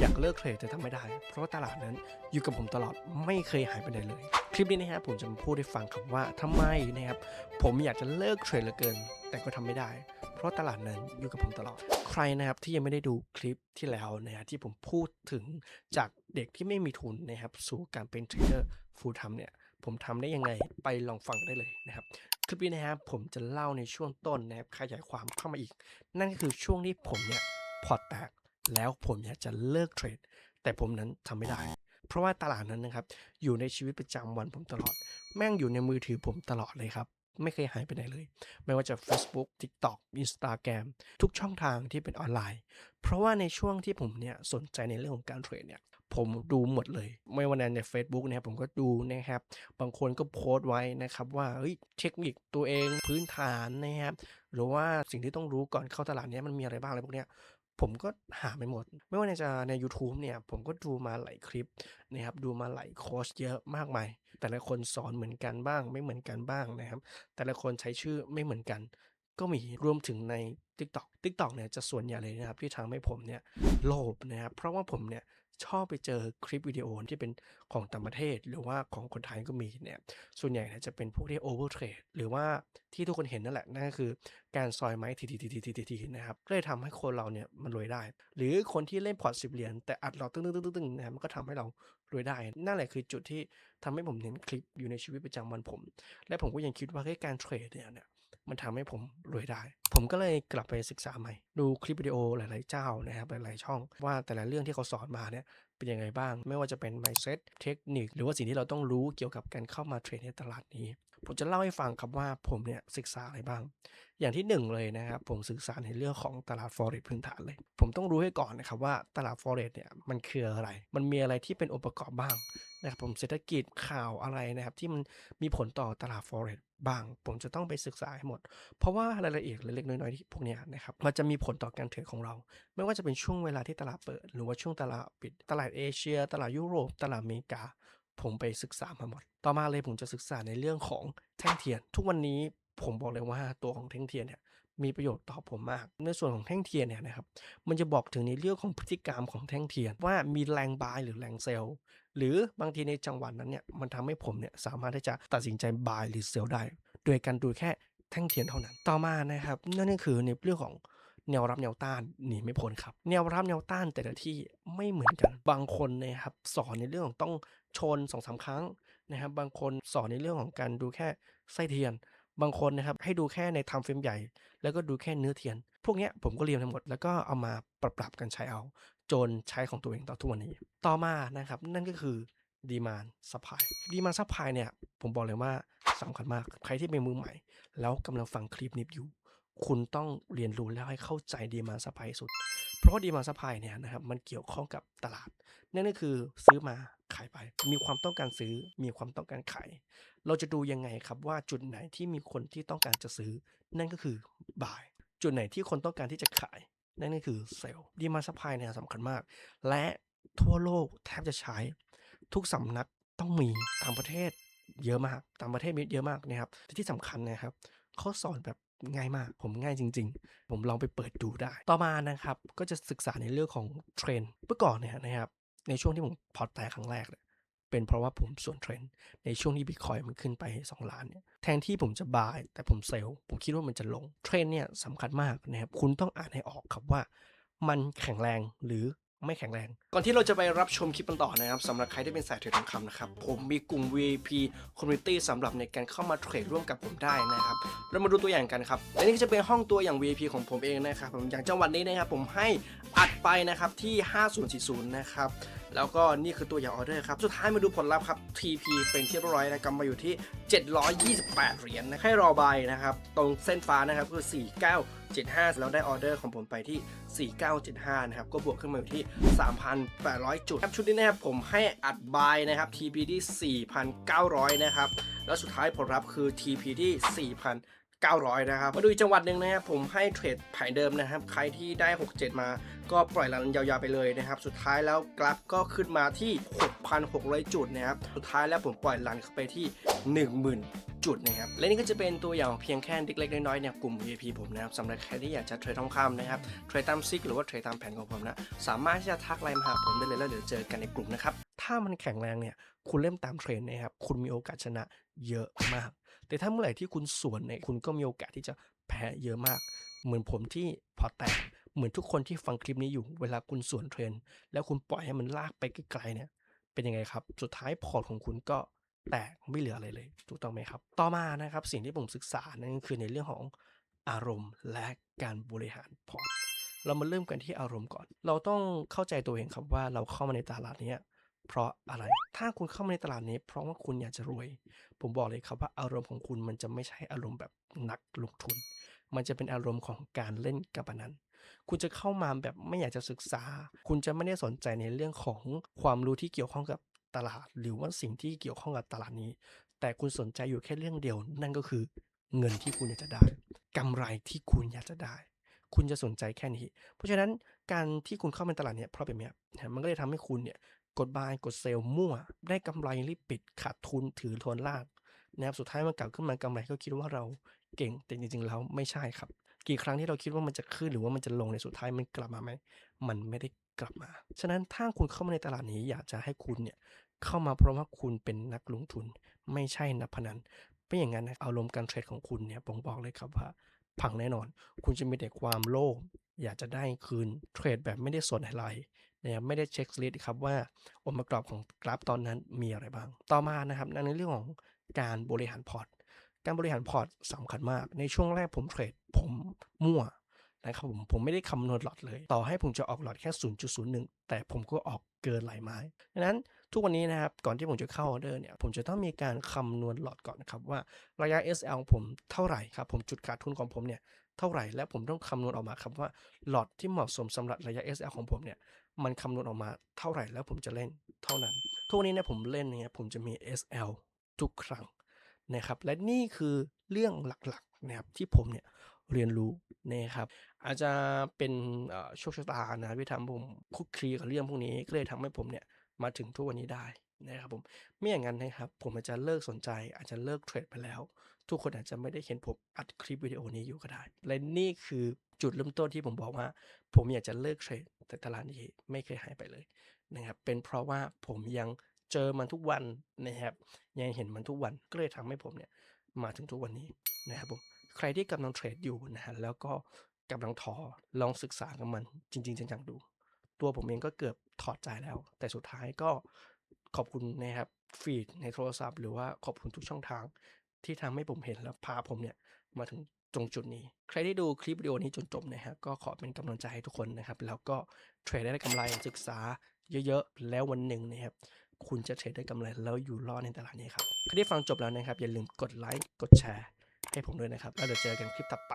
อยากเลิกเทรดแต่ทำไม่ได้ เพราะตลาดนั้นอยู่กับผมตลอดไม่เคยหายไปไหนเลย คลิปนี้นะครับผมจะมาพูดให้ฟังครับว่าทำไมนะครับผมอยากจะเลิกเทรดเหลือเกิน แต่ก็ทำไม่ได้ เพราะตลาดนั้นอยู่กับผมตลอด ใครนะครับที่ยังไม่ได้ดูคลิปที่แล้วนะฮะที่ผมพูดถึงจากเด็กที่ไม่มีทุนนะครับสู่การเป็นเทรดเดอร์ฟูลไทม์เนี่ยผมทำได้ยังไงไปลองฟังได้เลยนะครับคลิปนี้นะครับผมจะเล่าในช่วงต้นนะครับขยายความเข้ามาอีก นั่นก็คือช่วงที่ผมเนี่ยพอร์ตแตก แล้วผมอยากจะเลิกเทรด แต่ผมนั้นทำไม่ได้ เพราะว่าตลาดนั้นนะครับ อยู่ในชีวิตประจำวันผมตลอด แม่งอยู่ในมือถือผมตลอดเลยครับ ไม่เคยหายไปไหนเลย ไม่ว่าจะ Facebook TikTok Instagram ทุกช่องทางที่เป็นออนไลน์ เพราะว่าในช่วงที่ผมเนี่ยสนใจในเรื่องของการเทรดเนี่ยผมดูหมดเลย ไม่ว่าใน Facebook เนี่ยผมก็ดูนะครับ บางคนก็โพสต์ไว้นะครับว่าเฮ้ยเทคนิคตัวเองพื้นฐานนะครับหรือว่าสิ่งที่ต้องรู้ก่อนเข้าตลาดเนี้ยมันมีอะไรบ้างอะไรพวกเนี้ย ผมก็หาไปหมด ไม่ว่าในจะใน YouTube เนี่ย ผมก็ดูมาหลายคลิปนะครับดูมาหลายโค้ชเยอะมากมาย แต่ละคนสอนเหมือนกันบ้าง ไม่เหมือนกันบ้างนะครับ แต่ละคนใช้ชื่อไม่เหมือนกัน ก็มีรวมถึงใน TikTok TikTok เนี่ยจะส่วนใหญ่เลยนะครับที่ทำให้ผมเนี่ยโลภนะครับเพราะว่าผมเนี่ย ชอบไปเจอคลิปวิดีโอที่เป็นของต่างประเทศ หรือว่าของคนไทยก็มีเนี่ยส่วนใหญ่จะเป็นพวกที่ over trade หรือว่าที่ทุกคนเห็นนั่นแหละ นั่นก็คือการซอยไม้ทีทีทีทีทีทีนะครับก็เลยทำให้คนเราเนี่ยมันรวยได้ หรือคนที่เล่นพอร์ตสิบเหรียญแต่อัดเราตึ้งตึ้งตึ้งตึ้งนะครับมันก็ทำให้เรารวยได้ นั่นแหละคือจุดที่ทำให้ผมเห็นคลิปอยู่ในชีวิตประจำวันผม และผมก็ยังคิดว่าการเทรดเนี่ย มันทำให้ผมรวยได้ ผมก็เลยกลับไปศึกษาใหม่ ดูคลิปวิดีโอหลาย ๆ เจ้านะครับหลาย ๆ ช่องว่าแต่ละเรื่องที่เขาสอนมาเนี่ย เป็นยังไงบ้าง ไม่ว่าจะเป็น mindset เทคนิค หรือว่าสิ่งที่เราต้องรู้เกี่ยวกับการเข้ามาเทรดในตลาดนี้ ผมจะเล่าให้ฟังครับว่าผมเนี่ยศึกษาอะไรบ้าง อย่างที่หนึ่งเลยนะครับ ผมศึกษาในเรื่องของตลาด forex พื้นฐานเลย ผมต้องรู้ให้ก่อนนะครับว่าตลาด forex เนี่ยมันคืออะไร มันมีอะไรที่เป็นองค์ประกอบบ้างนะครับผมเศรษฐกิจข่าวอะไรนะครับที่มันมีผลต่อตลาด forex บ้างผมจะต้องไปศึกษาให้หมด เพราะว่ารายละเอียดเล็กๆน้อยๆที่พวกเนี้ยนะครับมันจะมีผลต่อการเทรดของเรา ไม่ว่าจะเป็นช่วงเวลาที่ตลาดเปิด หรือว่าช่วงตลาดปิดตลาดเอเชีย ตลาดยุโรป ตลาดอเมริกา ผมไปศึกษามาหมด ต่อมาเลยผมจะศึกษาในเรื่องของแท่งเทียน ทุกวันนี้ผมบอกเลยว่าตัวของแท่งเทียนเนี่ยมีประโยชน์ต่อผมมาก ในส่วนของแท่งเทียนเนี่ยนะครับ มันจะบอกถึงในเรื่องของพฤติกรรมของแท่งเทียน ว่ามีแรงบายหรือแรงเซลล์หรือบางทีในจังหวะนั้นเนี่ยมันทำให้ผมเนี่ยสามารถที่จะตัดสินใจบายหรือเซลล์ได้ โดยการดูแค่แท่งเทียนเท่านั้น ต่อมานะครับนั่นก็คือในเรื่องของ แนวรับแนวต้านหนีไม่พ้นครับ แนวรับแนวต้านแต่ละที่ไม่เหมือนกัน บางคนนะครับสอนในเรื่องของต้องชนสองสามครั้งนะครับ บางคนสอนในเรื่องของการดูแค่ไส้เทียน บางคนนะครับให้ดูแค่ในทม์เฟรมใหญ่ แล้วก็ดูแค่เนื้อเทียน พวกนี้ผมก็เรียนทั้งหมดแล้วก็เอามาปรับปรับกันใช้เอา จนใช้ของตัวเองต่อทุกวันนี้ ต่อมานะครับนั่นก็คือดีมานซัพพลายดีมานซัพพลายเนี่ยผมบอกเลยว่าสำคัญมากใครที่เป็นมือใหม่ แล้วกำลังฟังคลิปนี้อยู่ คุณต้องเรียนรู้แล้วให้เข้าใจดีมานซัพพลายสุด เพราะดีมานซัพพลายเนี่ยนะครับมันเกี่ยวข้องกับตลาด นั่นก็คือซื้อมาขายไป มีความต้องการซื้อ มีความต้องการขาย เราจะดูยังไงครับว่าจุดไหนที่มีคนที่ต้องการจะซื้อ นั่นก็คือ buy จุดไหนที่คนต้องการที่จะขาย นั่นก็คือเซลล์ดีมาซัพพลายเนี่ยสำคัญมาก และทั่วโลกแทบจะใช้ ทุกสำนักต้องมีต่างประเทศเยอะมากต่างประเทศมีเยอะมากนะครับแต่ที่สำคัญนะครับเขาสอนแบบง่ายมาก ผมง่ายจริง ๆ ผมลองไปเปิดดูได้ ต่อมานะครับ ก็จะศึกษาในเรื่องของเทรนด์เมื่อก่อนเนี่ยนะครับ ในช่วงที่ผมพอร์ตแตกครั้งแรกเนี่ยเป็นเพราะว่าผมส่วนเทรนด์ในช่วงที่บิตคอยมันขึ้นไป 2 ล้านเนี่ยแทนที่ผมจะบาย แต่ผมเซลล์ผมคิดว่ามันจะลงเทรนด์เนี่ยสำคัญมากนะครับคุณต้องอ่านให้ออกครับว่า มันแข็งแรงหรือ ไม่แข็งแรง ก่อนที่เราจะไปรับชมคลิปกันต่อนะครับสำหรับใครที่เป็นสายเทรดทองคำนะครับ ผมมีกลุ่ม VIP Community สำหรับในการเข้ามาเทรดร่วมกับผมได้นะครับ เรามาดูตัวอย่างกันครับและนี่ก็จะเป็นห้องตัวอย่าง VIP ของผมเองนะครับผมอย่างจังหวัดนี้นะครับผมให้อัดไปนะครับที่ 5040 นะครับ แล้วก็นี่คือตัวอย่างออเดอร์ครับ สุดท้ายมาดูผลลัพธ์ครับ TP เป็นที่เรียบร้อยนะกำมาอยู่ที่ 728 เหรียญนะให้รอใบนะครับ ตรงเส้นฟ้านะครับคือ 4975แล้วได้ออเดอร์ของผมไปที่ 4975 นะครับ ก็บวกขึ้นมาอยู่ที่ 3,800 จุดครับชุดนี้นะครับผมให้อัดบายนะครับ TP ที่ 4,900 นะครับ แล้วสุดท้ายผลลัพธ์คือ TP ที่ 4,000 900 นะครับ มาดูอีกจังหวัดหนึ่งนะครับ ผมให้เทรดแผนเดิมนะครับ ใครที่ได้ 67 มาก็ปล่อยรันยาวๆไปเลยนะครับ สุดท้ายแล้วกราฟก็ขึ้นมาที่ 6,600 จุดนะครับ สุดท้ายแล้วผมปล่อยรันเข้าไปที่ 10,000จุดนะครับและนี่ก็จะเป็นตัวอย่างเพียงแค่เล็กๆน้อยๆเนี่ยกลุ่ม VIP ผมนะครับสำหรับใครที่อยากจะเทรดทองคำนะครับเทรดตามซิกหรือว่าเทรดตามแผนของผมนะสามารถที่จะทักไลน์มาหาผมได้เลยแล้วเดี๋ยวเจอกันในกลุ่มนะครับถ้ามันแข็งแรงเนี่ยคุณเล่นตามเทรนด์นะครับคุณมีโอกาสชนะ เยอะมาก แต่ถ้าเมื่อไหร่ที่คุณสวนเนี่ยคุณก็มีโอกาสที่จะแพ้เยอะมาก เหมือนผมที่พอแตกเหมือนทุกคนที่ฟังคลิปนี้อยู่เวลาคุณสวนเทรนแล้วคุณปล่อยให้มันลากไปไกลๆเนี่ยเป็นยังไงครับ สุดท้ายพอร์ตของคุณก็แตกไม่เหลืออะไรเลยถูกต้องไหมครับ ต่อมานะครับสิ่งที่ผมศึกษานั่นก็คือในเรื่องของอารมณ์และการบริหารพอร์ตเรามาเริ่มกันที่อารมณ์ก่อน เราต้องเข้าใจตัวเองครับว่าเราเข้ามาในตลาดเนี้ย เพราะอะไร ถ้าคุณเข้ามาในตลาดนี้ เพราะว่าคุณอยากจะรวย ผมบอกเลยครับว่าอารมณ์ของคุณมันจะไม่ใช่อารมณ์แบบนักลงทุน มันจะเป็นอารมณ์ของการเล่นการพนันคุณจะเข้ามาแบบไม่อยากจะศึกษา คุณจะไม่ได้สนใจในเรื่องของความรู้ที่เกี่ยวข้องกับตลาด หรือว่าสิ่งที่เกี่ยวข้องกับตลาดนี้ แต่คุณสนใจอยู่แค่เรื่องเดียว นั่นก็คือเงินที่คุณอยากจะได้กำไรที่คุณอยากจะได้ คุณจะสนใจแค่นี้ เพราะฉะนั้นการที่คุณเข้ามาในตลาดเนี่ยเพราะเป็นแบบนี้มันก็เลยทำให้คุณเนี่ย กดบายกดเซลล์มั่ว ได้กำไรรีบปิดขาดทุนถือทวนลากนะครับสุดท้ายมันกลับขึ้นมากำไรก็คิดว่าเราเก่งแต่จริงๆแล้วไม่ใช่ครับ กี่ครั้งที่เราคิดว่ามันจะขึ้นหรือว่ามันจะลงในสุดท้ายมันกลับมาไหมมันไม่ได้กลับมา ฉะนั้นถ้าคุณเข้ามาในตลาดนี้อยากจะให้คุณเนี่ยเข้ามาเพราะว่าคุณเป็นนักลงทุน ไม่ใช่นักพนันไม่อย่างนั้นนะอารมณ์การเทรดของคุณเนี่ยผมบอกเลยครับว่าพังแน่นอน คุณจะมีแต่ความโลภอยากจะได้คืนเทรดแบบไม่ได้สนอะไร นะครับไม่ได้เช็คลิสต์ครับว่าองค์ประกอบของกราฟตอนนั้นมีอะไรบ้าง ต่อมานะครับในเรื่องของการบริหารพอร์ต การบริหารพอร์ตสำคัญมาก ในช่วงแรกผมเทรดผมมั่วนะครับผมผมไม่ได้คำนวณหลอดเลย ต่อให้ผมจะออกหลอดแค่ 0.01 แต่ผมก็ออกเกินหลายไม้ดังนั้นทุกวันนี้นะครับก่อนที่ผมจะเข้าออเดอร์เนี่ยผมจะต้องมีการคำนวณหลอดก่อนนะครับว่าระยะ SL ของผมเท่าไหร่ครับผมจุดขาดทุนของผมเนี่ยเท่าไหร่และผมต้องคำนวณออกมาครับว่าหลอดที่เหมาะสมสำหรับระยะ SL ของผมเนี่ย มันคำนวณออกมาเท่าไหร่แล้วผมจะเล่นเท่านั้น ทุกวันนี้เนี่ยผมเล่นเนี่ยผมจะมี SL ทุกครั้งนะครับ และนี่คือเรื่องหลักๆนะครับที่ผมเนี่ยเรียนรู้นะครับ อาจจะเป็นโชคชะตานะที่ทำผมคุกคลีกับเรื่องพวกนี้ก็เลยทำให้ผมเนี่ยมาถึงทุกวันนี้ได้นะครับผมไม่อย่างนั้นนะครับ ผมอาจจะเลิกสนใจ อาจจะเลิกเทรดไปแล้ว ทุกคนอาจจะไม่ได้เห็นผมอัดคลิปวิดีโอนี้อยู่ก็ได้ และนี่คือจุดเริ่มต้นที่ผมบอกว่า ผมอยากจะเลิกเทรด แต่ตลาดนี้ไม่เคยหายไปเลยนะครับ เป็นเพราะว่าผมยังเจอมันทุกวันนะครับ ยังเห็นมันทุกวันก็เลยทำให้ผมเนี่ยมาถึงทุกวันนี้นะครับผมใครที่กำลังเทรดอยู่นะฮะแล้วก็กำลังท้อลองศึกษากับมันจริง ๆจังๆดู ตัวผมเองก็เกือบถอดใจแล้ว แต่สุดท้ายก็ขอบคุณนะครับฟีดในโทรศัพท์ หรือว่าขอบคุณทุกช่องทางที่ทำให้ผมเห็นแล้วพาผมเนี่ยมาถึง ตรงจุดนี้ ใครที่ดูคลิปวิดีโอนี้จนจบนะครับก็ขอเป็นกำลังใจให้ทุกคนนะครับ แล้วก็เทรดได้กำไรศึกษาเยอะๆ แล้ววันหนึ่งนะครับคุณจะเทรดได้กำไรแล้วอยู่รอดในตลาดนี้ครับใครที่ฟังจบแล้วนะครับ อย่าลืมกดไลค์กดแชร์ให้ผมด้วยนะครับ แล้วเดี๋ยวเจอกันคลิปถัดไป